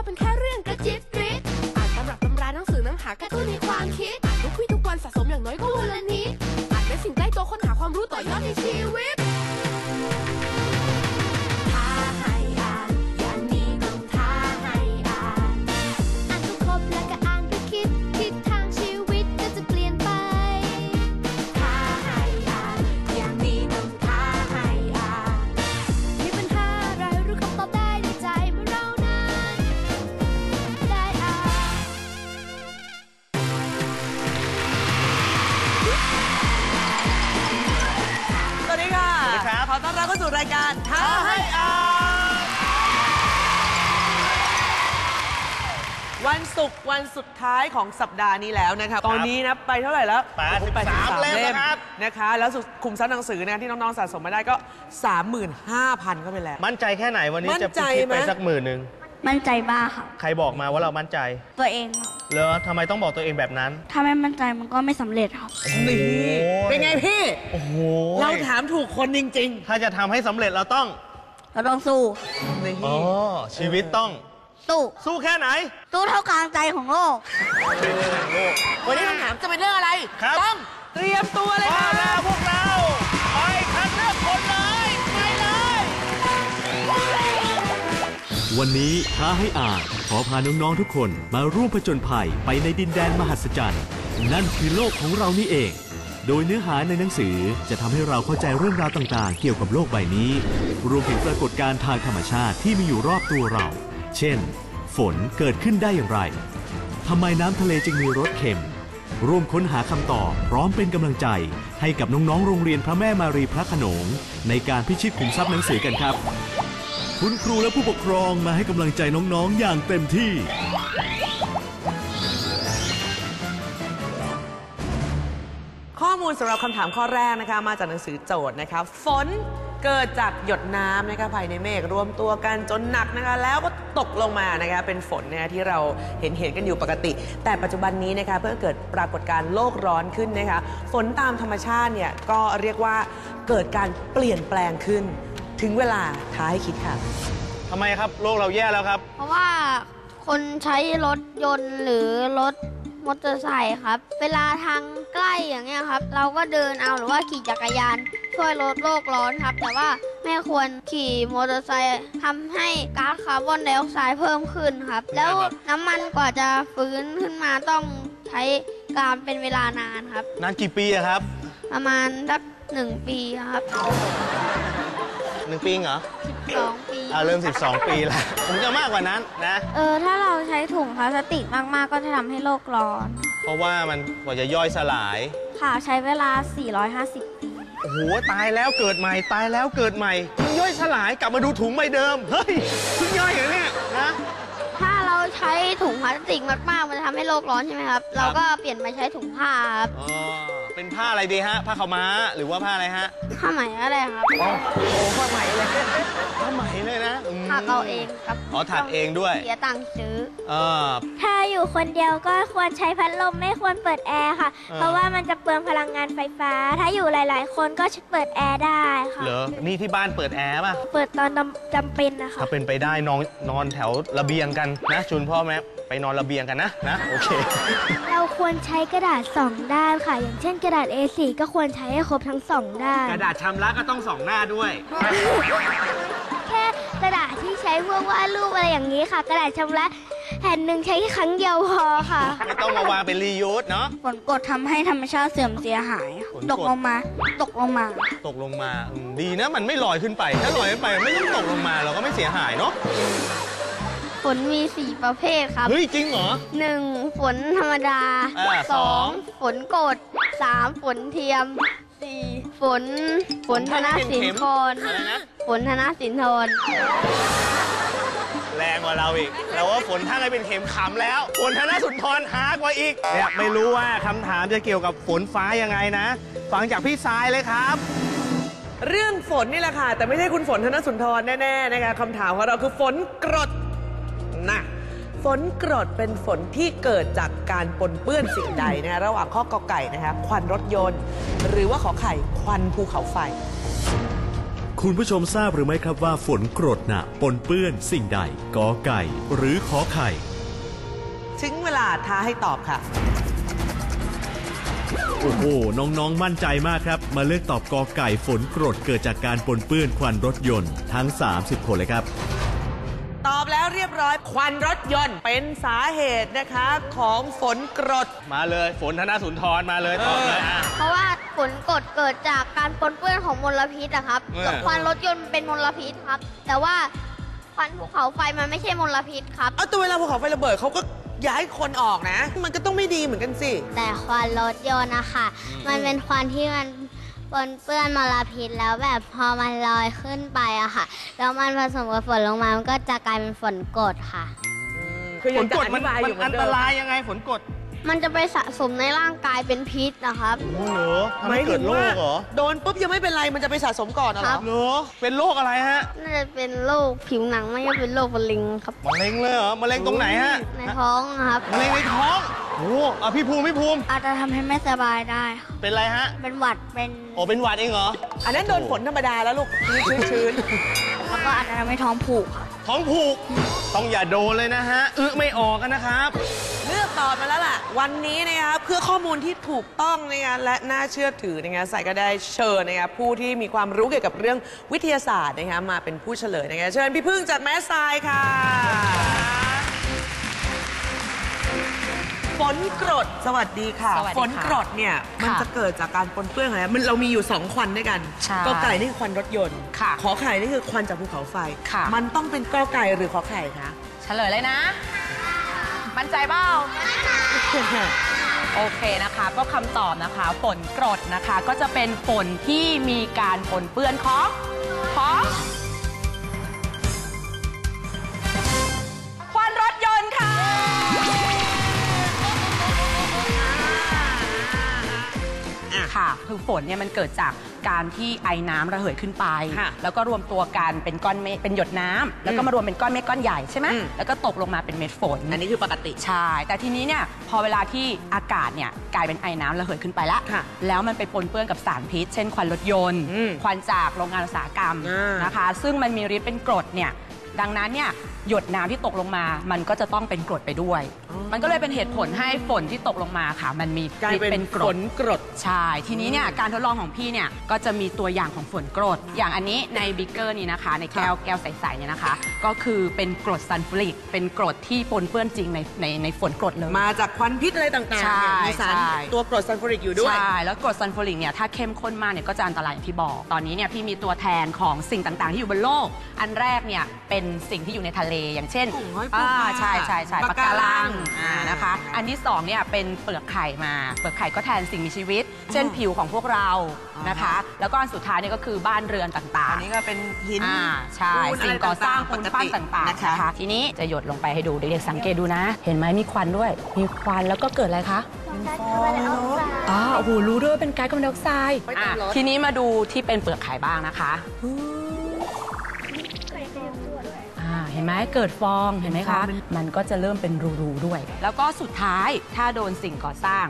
ว่าเป็นแค่เรื่องกระจิบกริดอ่านตำรับตำราหนังสือน้ำหาการ์ตูนในความคิดอ่านทุกวี่ทุกวันสะสมอย่างน้อยก็วันละนิดอ่านเป็นสิ่งใกล้ตัวค้นหาความรู้ต่อยอดในชีวิต วันศุกร์วันสุดท้ายของสัปดาห์นี้แล้วนะครับตอนนี้นะไปเท่าไหร่แล้ว83เล่มนะครับ นะคะ แล้วสุดคุมทรัพย์หนังสือนะที่น้อง ๆ สะสมมาได้ก็ 35,000 ก็ไปแล้ว มั่นใจแค่ไหนวันนี้มั่นจะใจคิดไหม ไปสักหมื่นหนึ่งมั่นใจบ้างค่ะ ใครบอกมาว่าเรามั่นใจตัวเองครับเหรอทำไมต้องบอกตัวเองแบบนั้น ถ้าไม่มั่นใจมันก็ไม่สำเร็จครับ นี่โอ้ย เป็นไงพี่ โอ้โหเราถามถูกคนจริงถ้าจะทำให้สำเร็จเราต้อง เราต้องสู้ ๆนี่ อ๋อ ชีวิตต้อง สู้สู้แค่ไหน สู้เท่ากลางใจของโลก วันนี้คำถามจะเป็นเรื่องอะไร ครับ ต้องเตรียมตัวเลยมาค่ะแล้วพวกเราไปคัดเลือกคนเลยไปเลย วันนี้ท้าให้อ่านขอพาน้อง ๆ ทุกคนมาร่วมผจญภัยไปในดินแดนมหัศจรรย์ นั่นคือโลกของเรานี่เอง โดยเนื้อหาในหนังสือจะทำให้เราเข้าใจเรื่องราวต่างๆ เกี่ยวกับโลกใบนี้ รวมถึงปรากฏการณ์ทางธรรมชาติที่มีอยู่รอบตัวเรา เช่น ฝนเกิดขึ้นได้อย่างไร ทำไมน้ำทะเลจึงมีรสเค็ม ร่วมค้นหาคำตอบพร้อมเป็นกำลังใจ ให้กับน้องๆ โรงเรียนพระแม่มารีพระขนง ในการพิชิตขุมทรัพย์หนังสือกันครับ คุณครูและผู้ปกครองมาให้กำลังใจน้องๆ อย่างเต็มที่ข้อมูลสำหรับคำถามข้อแรกนะคะ มาจากหนังสือโจทย์นะคะ ฝน เกิดจากหยดน้ำนะคะภายในเมฆรวมตัวกันจนหนักนะคะ แล้วก็ตกลงมานะคะเป็นฝนนะคะที่เราเห็นเห็นกันอยู่ปกติ แต่ปัจจุบันนี้นะคะเพื่อเกิดปรากฏการณ์โลกร้อนขึ้นนะคะฝนตามธรรมชาติเนี่ยก็เรียกว่าเกิดการเปลี่ยนแปลงขึ้น ถึงเวลาท้าให้คิดค่ะทำไมครับโลกเราแย่แล้วครับ เพราะว่าคนใช้รถยนต์หรือรถมอเตอร์ไซค์ครับ เวลาทางใกล้อย่างเงี้ยครับ เราก็เดินเอาหรือว่าขี่จักรยาน ช่วยลดโลกร้อนครับ แต่ว่าไม่ควรขี่มอเตอร์ไซค์ทำให้ก๊าซคาร์บอนไดออกไซด์เพิ่มขึ้นครับ แล้วน้ำมันกว่าจะฟื้นขึ้นมาต้องใช้การเป็นเวลานานครับ นานกี่ปีอะครับ ประมาณสักหนึ่งปีครับหนึ่งปีเหรอสองปีอ่าเริ่ม 12 ปีแล้วผมจะมากกว่านั้นนะ เออ ถ้าเราใช้ถุงพลาสติกมากๆ ก็จะทำให้โลกร้อน เพราะว่ามันกว่าจะย่อยสลาย ค่ะ ใช้เวลา 450 ปี โอ้โหตายแล้วเกิดใหม่ตายแล้วเกิดใหม่มันย่อยสลายกลับมาดูถุงใบเดิมเฮ้ยเพิ่งย่อยเหรอเนี่ยนะ ถ้าเราใช้ถุงพลาสติกมากๆมันจะทำให้โลกร้อนใช่ไหมครับ เราก็เปลี่ยนมาใช้ถุงผ้าครับ อ๋อ เป็นผ้าอะไรดีฮะ ผ้าขาวม้าหรือว่าผ้าอะไรฮะผ้าไหมก็ได้ครับโอ้โหผ้าไหมเลยผ้าไหมเลยนะมถักเอาเองครับอ๋อถักเองด้วยเสียตังค์ซื้อ เออ ถ้าอยู่คนเดียวก็ควรใช้พัดลมไม่ควรเปิดแอร์ค่ะอ่าเพราะว่ามันจะเปลืองพลังงานไฟฟ้า ถ้าอยู่หลาย ๆ คนก็เปิดแอร์ได้ค่ะ เหรอ นี่ที่บ้านเปิดแอร์ป่ะ เปิดตอนจำเป็นนะคะถ้าเป็นไปได้นอนนอนแถวระเบียงกันนะชุนพ่อแม่ไปนอนระเบียงกันนะนะโอเคเรา ควรใช้กระดาษสองด้านค่ะ อย่างเช่นกระดาษ A4 ก็ควรใช้ให้ครบทั้งสองด้าน กระดาษชำระก็ต้องสองหน้าด้วย แค่กระดาษที่ใช้พวกวาดรูปอะไรอย่างนี้ค่ะ กระดาษชำระแผ่นหนึ่งใช้แค่ครั้งเดียวพอค่ะ ไม่ต้องมาวางเป็นรียูสเนาะ ฝนกดทำให้ธรรมชาติเสื่อมเสียหาย ฝนกด ตกลงมา ตกลงมา ตกลงมาอืมดีนะมันไม่ลอยขึ้นไป ถ้าลอยขึ้นไปมันไม่ต้องตกลงมาเราก็ไม่เสียหายเนาะ ฝนมี4ประเภทครับเฮ้ย จริงเหรอ 1. ฝนธรรมดาอ่าสอง 2. ฝนกด 3. ฝนเทียม 4. ฝน ฝนธนสินทรอะไรนะ ฝนธนสินทรแรงกว่าเราอีก เราว่าฝนท่าไงเป็นเข็มขำแล้ว ฝนธนสุนทรหากว่าอีกเนี่ยไม่รู้ว่าคำถามจะเกี่ยวกับฝนฟ้ายังไงนะ ฟังจากพี่ทรายเลยครับ เรื่องฝนนี่แหละค่ะ แต่ไม่ใช่คุณฝนธนสุนทรแน่ ๆ นะคะคำถามของเราคือฝนกรด นะฝนกรดเป็นฝนที่เกิดจากการปนเปื้อนสิ่งใดนะคะระหว่างข้อกอไก่นะคะควันรถยนต์ หรือว่าขอไข่ควันภูเขาไฟ คุณผู้ชมทราบหรือไม่ครับว่าฝนกรดน่ะปนเปื้อนสิ่งใดกอไก่ หรือขอไข่ ถึงเวลาท้าให้ตอบค่ะ โอ้โห น้องๆ มั่นใจมากครับ มาเลือกตอบกอไก่ฝนกรดเกิดจากการปนเปื้อนควันรถยนต์ทั้ง 30 คนเลยครับตอบแล้ว เรียบร้อย ควันรถยนต์เป็นสาเหตุนะคะของฝนกรด มาเลยฝนธนสุนทรมาเลยตอบเลยอะ เพราะว่าฝนกรดเกิดจากการปนเปื้อนของมลพิษอะครับเออ ควันรถยนต์เป็นมลพิษครับ แต่ว่าควันภูเขาไฟมันไม่ใช่มลพิษครับ เอาตัวเวลาภูเขาไฟระเบิดเขาก็ย้ายคนออกนะ มันก็ต้องไม่ดีเหมือนกันสิ แต่ควันรถยนต์นะคะมันเป็นควันที่มัน ปนเปื้อนมลพิษแล้วแบบพอมันลอยขึ้นไปอะค่ะ แล้วมันผสมกับฝนลงมา มันก็จะกลายเป็นฝนกรดค่ะ คือฝยังนจะกรดอมันธิบายมัอยู่นเหมือัอนนตเดิม รายยังไงฝนกรดมันจะไปสะสมในร่างกายเป็นพิษนะครับ โอ้โหทำให้เกิดโรคเหรอโดนปุ๊บยังไม่เป็นไรมันจะไปสะสมก่อนเหรครัอบ เหรอเป็นโรคอะไรฮะน่าจะเป็นโรคผิวหนังไม่ก็เป็นโรคมะเร็งครับ มะเร็งเลยเหรอมะเร็งตรงไหนฮะในท้องครับมะเร็งในท้อง โอ้อะพี่ภูมิพี่ภูมิ อาจจะทำให้ไม่สบายได้เป็นไรฮะเป็นหวัดเป็นโอ้เป็นหวัดเองเหรอ อันนั้นโดนฝนธรรมดาแล้วลูกชื้นชื้นแล้วก็อาจจะทำให้ท้องผูกครับท้องผูก ต้องอย่าโดนเลยนะฮะอึไม่ออกกันนะครับ ๆเลือกตอบมาแล้วล่ะ วันนี้นะคะเพื่อข้อมูลที่ถูกต้องนะคะและน่าเชื่อถือนะคะใส่ก็ได้เชิญนะคะผู้ที่มีความรู้เกี่ยวกับเรื่องวิทยาศาสตร์นะคะมาเป็นผู้เฉลยนะคะเชิญพี่พึ่งจากแมสไซด์ค่ะ ฝนกรดสวัสดีค่ะ สวัสดีค่ะฝนกรดเนี่ยมันค่ะจะเกิดจากการปนเปื้อนอะไรมันเรามีอยู่ 2 ควันด้วยกันใช่กอไก่นี่คือควันรถยนต์ค่ะขอไข่นี่คือควันจากภูเขาไฟ ค่ะ มันต้องเป็นกอไก่หรือขอไข่คะ เฉลยเลยนะ มั่นใจเปล่า โอเคนะคะ ก็คำตอบนะคะฝนกรดนะคะ ก็จะเป็นฝนที่มีการปนเปื้อนของของ ฝนเนี่ยมันเกิดจากการที่ไอน้ำระเหยขึ้นไป ค่ะแล้วก็รวมตัวกันเป็นก้อนเมฆเป็นหยดน้ำแล้วก็อืมมารวมเป็นก้อนเมฆก้อนใหญ่ใช่ไหมอืม แล้วก็ตกลงมาเป็นเม็ดฝน อันนี้คือปกติ ใช่ แต่ทีนี้เนี่ยพอเวลาที่อากาศเนี่ยกลายเป็นไอน้ำระเหยขึ้นไปแล้วค่ะแล้วมันไปปนเปื้อนกับสารพิษ เช่นควันรถยนต์ อืมควันจากโรงงานอุตสาหกรรมอ่านนะคะ ซึ่งมันมีฤทธิ์เป็นกรดเนี่ยดังนั้นเนี่ยหยดน้ำที่ตกลงมา มันก็จะต้องเป็นกรดไปด้วย มันก็เลยเป็นเหตุผลให้ฝนที่ตกลงมาค่ะ มันมีกลายฤทธิ์เป็เป็นนกรฝดนกรดใช่ทีนี้เนี่ยการทดลองของพี่เนี่ยก็จะมีตัวอย่างของฝนกรด อย่างอันนี้ในบิ๊กเกอร์นี่นะคะ ในแก้วแก้วใสๆเนี่ยนะคะ ก็คือเป็นกรดซัลฟูริก เป็นกรดที่ปนเปื้อนจริงในในในฝนกรดเลยมาจากควันพิษอะไรต่างๆใช่เนี่ยมีสารใช่ตัวกรดซัลฟูริกอยู่ด้วยใช่แล้วกรดซัลฟูริกเนี่ยถ้าเข้มข้นมากเนี่ยก็จะอันตรายอย่างที่บอก ตอนนี้เนี่ยพี่มีตัวแทนของสิ่งต่างๆ ที่อยู่บนโลก อันแรกเนี่ยเป็นสิ่งที่อยู่ในทะเลอย่างเช่นกุ้งหอยปูอ่าปลาใช่ใช่ใช่ปะปะกาการัรังงอ่านะคะ อันที่สองเนี่ยเป็นเปลือกไข่มา เปลือกไข่ก็แทนสิ่งมีชีวิต เช่นผิวของพวกเรานะคะ แล้วก็อันสุดท้ายเนี่ยก็คือบ้านเรือนต่างอันๆ นี้ก็เป็นหิน อ่าใช่ปูนสิ่งก่อสร้างอะไรปูนต่างๆปั้นปกติต่างๆนะคะนะคะ ทีนี้จะหยดลงไปให้ดูเด็กๆสังเกตดูนะ เห็นไหมมีควันด้วย มีควันแล้วก็เกิดอะไรคะอ๋อโอ้โหรู้ด้วยว่าเป็นก๊าซคาร์บอนไดออกไซด์ไม่ต้องลดอะทีนี้มาดูที่เป็นเปลือกไข่บ้างนะคะอ่า ห็นไหมเกิดฟองเห็นไหมคะ มันก็จะเริ่มเป็นรูๆด้วย แล้วก็สุดท้ายถ้าโดนสิ่งก่อสร้าง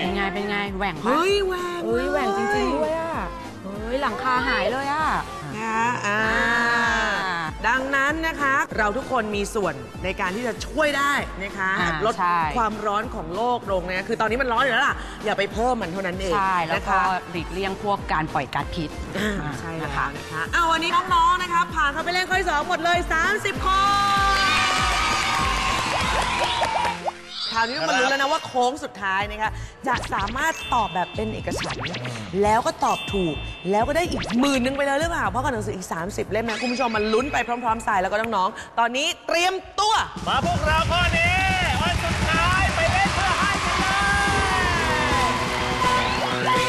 เป็นไงเป็นไงแหว่งปะเฮ้ยแหวงเฮ้ยแหว่งจริงๆด้วยอะเฮ้ยหลังคาหายเลยอะนะคะอ่า ดังนั้นนะคะ เราทุกคนมีส่วนในการที่จะช่วยได้นะคะอ่าลดใช่ ความร้อนของโลกลงนะคะคือตอนนี้มันร้อนอยู่แล้วล่ะ อย่าไปเพิ่มมันเท่านั้นเองใช่แล้วนะก็คะ หลีกเลี่ยงพวกการปล่อยก๊าซพิษอ่าอ่าใช่แล้วนะคะนะคะเอาวันนี้น้อง ๆ นะคะผ่านเข้าไปเล่นข้อที่สองหมดเลย 30 คน คราวนี้ต้องมาลุ้นแล้วนะว่าโค้งสุดท้ายนะคะจะสามารถตอบแบบเป็นเอกฉันท์แล้วก็ตอบถูก แล้วก็ได้อีกหมื่นหนึงไปเลยหรือเปล่า เพราะกับหนังสืออีก 30 เล่มนะคุณผู้ชมมาลุ้นไปพร้อมๆสายแล้วก็น้องๆ ตอนนี้เตรียมตัว มาพวกเราข้อนี้วันสุดท้ายไปเล่นเพื่อให้กันเลย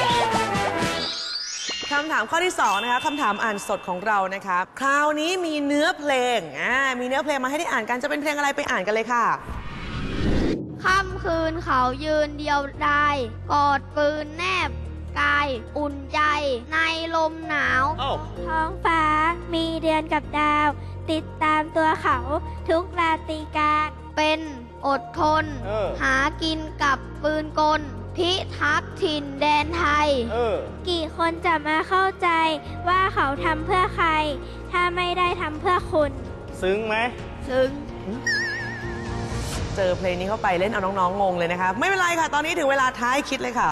คำถามข้อที่ 2 นะคะคำถามอ่านสดของเรานะคะ คราวนี้มีเนื้อเพลงอ่ามีเนื้อเพลงมาให้ได้อ่านกันจะเป็นเพลงอะไรไปอ่านกันเลยค่ะ ค่ำคืนเขายืนเดียวดายกอดปืนแนบกายอุ่นใจ ในลมหนาวเอ้าท้องฟ้ามีเดือนกับดาว ติดตามตัวเขาทุกราตรีการ เป็นอดทน เออ หากินกับปืนกล พิทักษ์ถิ่นแดนไทย เออ กี่คนจะมาเข้าใจว่าเขาทำเพื่อใคร ถ้าไม่ได้ทำเพื่อคุณ ซึ้งไหม ซึ่ง เจอเพลงนี้เข้าไปเล่นเอาน้องๆงงเลยนะคะ ไม่เป็นไรค่ะ ตอนนี้ถึงเวลาท้ายคิดเลยค่ะ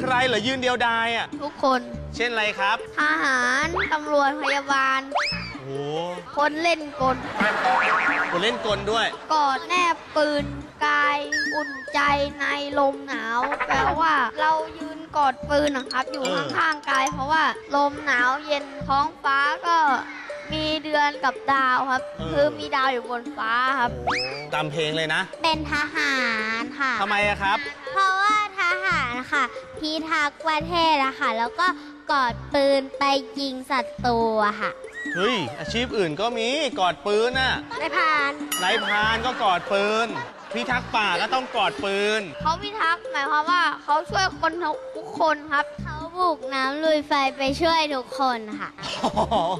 ใครเหรอยืนเดียวดายอะ ทุกคนเช่นอะไรครับ ทหารตำรวจพยาบาล โอ้คนเล่นกลคนเล่นกลด้วย กอดแนบปืนกายอุ่นใจในลมหนาว แปลว่าเรายืนกอดปืนนะครับ อยู่เออ ข้างๆกาย เพราะว่าลมหนาวเย็นท้องฟ้าก็ มีเดือนกับดาวครับคือมีดาวอยู่บนฟ้าครับ โอ้ตามเพลงเลยนะเป็นทหารค่ะ ทำไมอะครับ เพราะว่าทหารค่ะพิทักษ์ประเทศอะค่ะ แล้วก็กอดปืนไปยิงศัตรูอะค่ะเฮ้ย อาชีพอื่นก็มีกอดปืนน่ะในพรานนายพรานก็กอดปืนพิทักษ์ป่าก็ต้องกอดปืน เขาพิทักษ์หมายความว่าเขาช่วยคนทุกคนครับ เขา บุกน้ำลุยไฟไปช่วยทุกคนค่ะ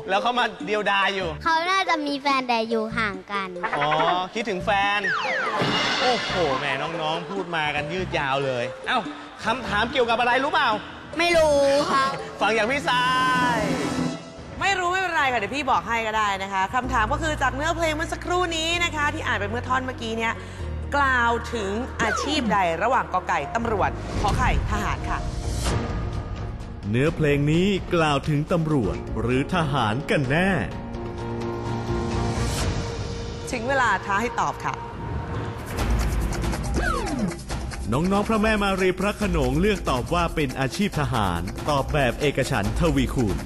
แล้วเขามาเดียวดายอยู่ เขาน่าจะมีแฟนแต่อยู่ห่างกัน อ๋อ คิดถึงแฟน โอ้โหแหมน้องๆ พูดมากันยืดยาวเลย เอ้าคำถามเกี่ยวกับอะไรรู้เปล่า ไม่รู้ครับ ฟังอย่างพี่ทราย ไม่รู้ไม่เป็นไรค่ะเดี๋ยวพี่บอกให้ก็ได้นะคะคำถามก็คือจากเนื้อเพลงเมื่อสักครู่นี้นะคะ ที่อ่านไปเมื่อท่อนเมื่อกี้เนี่ยกล่าวถึงอาชีพใดระหว่างกอไก่ตำรวจขอไข่ทหารค่ะ เนื้อเพลงนี้กล่าวถึงตำรวจหรือทหารกันแน่ ถึงเวลาท้าให้ตอบค่ะ น้องๆ พระแม่มารีพระโขนงเลือกตอบว่าเป็นอาชีพทหาร ตอบแบบเอกฉันท์ทวีคูณ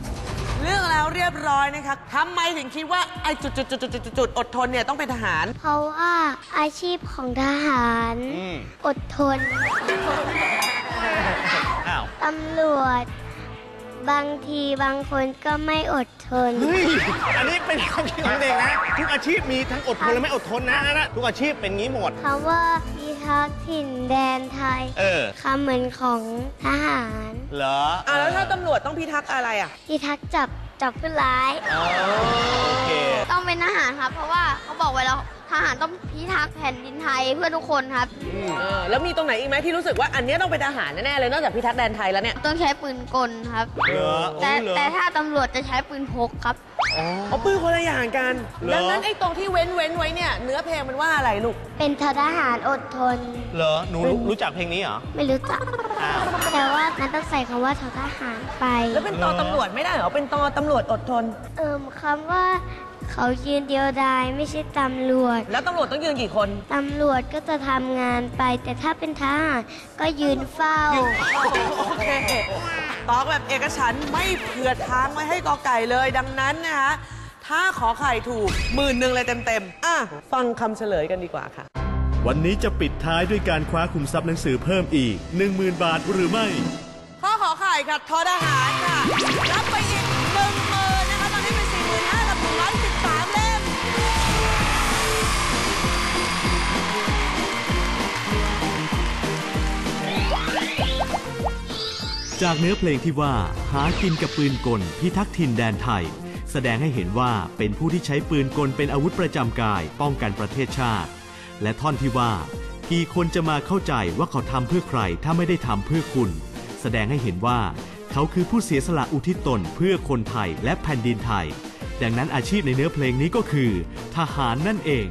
เรื่องแล้วเรียบร้อยนะคะทำไมถึงคิดว่าไอ้จุดจุดจุดจุดจุดจุดอดทนเนี่ยต้องเป็นทหาร เพราะว่าอาชีพของทหารอืมอดทน อ้าว ตำรวจ บางทีบางคนก็ไม่อดทน เฮ้ย อันนี้เป็นความคิดของเด็กนะ ทุกอาชีพมีทั้งอดทนและไม่อดทนนะนะนะทุกอาชีพเป็นงี้หมด คำว่าพิทักษ์ถิ่นแดนไทยเออ คำเหมือนของทหารเหรออะแล้วถ้าตำรวจต้องพิทักษ์อะไรอะ พิทักษ์จับจับผู้ร้าย อ๋อโอเค ต้องเป็นทหารครับ เพราะว่าเขาบอกไว้แล้วท หารต้องพิทักษ์แผ่นดินไทยเพื่อทุกคนครับ เออแล้วมีตรงไหนอีกไหมที่รู้สึกว่าอันเนี้ยต้องเป็นทหารแน่ๆเลยนอกจากพิทักษ์แดนไทยแล้วเนี่ยต้องใช้ปืนกลครับ เหรอโอ้แต่เหรอ แต่ถ้าตำรวจจะใช้ปืนพกครับอ๋อเอาปืนคนละอย่างกันเหรอ ดังนั้นไอ้ตรงที่เว้นเว้นไว้เนี่ยเนื้อเพลงมันว่าอะไรลูก เป็นทหารอดทน เหรอ หนูรู้รู้จักเพลงนี้เหรอ ไม่รู้จัก อ้าว แต่ว่ามันต้องใส่คำว่าททหารไป แล้วเป็นตอตำรวจไม่ได้เหรอเป็นตอตำรวจอดทน เอิมคำว่าเขายืนเดียวดายไม่ใช่ตำรวจ แล้วตำรวจต้องยืนกี่คน ตำรวจก็จะทำงานไป แต่ถ้าเป็นทหารก็ยืนเฝ้า โอเคตอบแบบเอกฉันท์ไม่เผื่อทางไว้ให้กอไก่เลย ดังนั้นนะคะถ้าขอไข่ถูกหมื่นหนึ่งเลยเต็มๆอะฟังคำเฉลยกันดีกว่าค่ะ วันนี้จะปิดท้ายด้วยการคว้าคุมทรัพย์หนังสือเพิ่มอีก 10,000 บาทหรือไม่ ข้อขอไข่ค่ะทอทหารค่ะ รับไปอีก จากเนื้อเพลงที่ว่าหากินกับปืนกลพิทักษ์ถิ่นแดนไทย แสดงให้เห็นว่าเป็นผู้ที่ใช้ปืนกลเป็นอาวุธประจำกาย ป้องกันประเทศชาติ และท่อนที่ว่า กี่คนจะมาเข้าใจว่าเขาทำเพื่อใครถ้าไม่ได้ทำเพื่อคุณ แสดงให้เห็นว่า เขาคือผู้เสียสละอุทิศตนเพื่อคนไทยและแผ่นดินไทย ดังนั้นอาชีพในเนื้อเพลงนี้ก็คือ ทหารนั่นเอง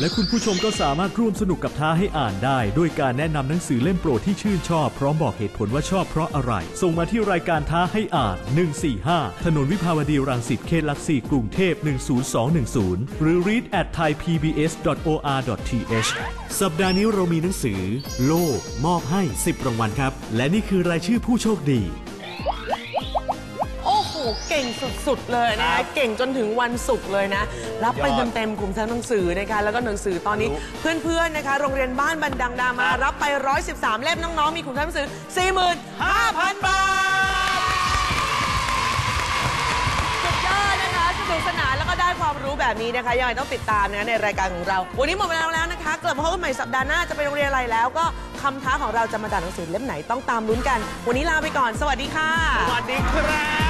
และคุณผู้ชมก็สามารถร่วมสนุกกับท้าให้อ่านได้ ด้วยการแนะนำหนังสือเล่มโปรดที่ชื่นชอบ พร้อมบอกเหตุผลว่าชอบเพราะอะไร ส่งมาที่รายการท้าให้อ่าน 145 ถนนวิภาวดีรังสิตเขตหลักสี่กรุงเทพ 10210 หรือ read at thaipbs.or.th สัปดาห์นี้เรามีหนังสือ โลกมอบให้ 10 รางวัลครับ และนี่คือรายชื่อผู้โชคดี เก่งสุดๆเลยนะคะเก่งจนถึงวันศุกร์เลยนะ รับไปยอดเต็มๆกลุ่มชั้นหนังสือนะคะ แล้วก็หนังสือตอนนี้เพื่อนๆนะคะ โรงเรียนบ้านบันดังดามารับไป 113 เล่มน้องๆ มีกลุ่มชั้นหนังสือ 45,000 บาท สุดยอดนะคะสนุกสนานแล้วก็ได้ความรู้แบบนี้นะคะยังไงต้องติดตามนะในรายการของเรา วันนี้หมดเวลาแล้วนะคะ กลับมาพบกันใหม่สัปดาห์หน้าจะไปโรงเรียนอะไรแล้ว ก็คำท้าของเราจะมาจากหนังสือเล่มไหนต้องตามลุ้นกัน วันนี้ลาไปก่อน สวัสดีค่ะ สวัสดีครับ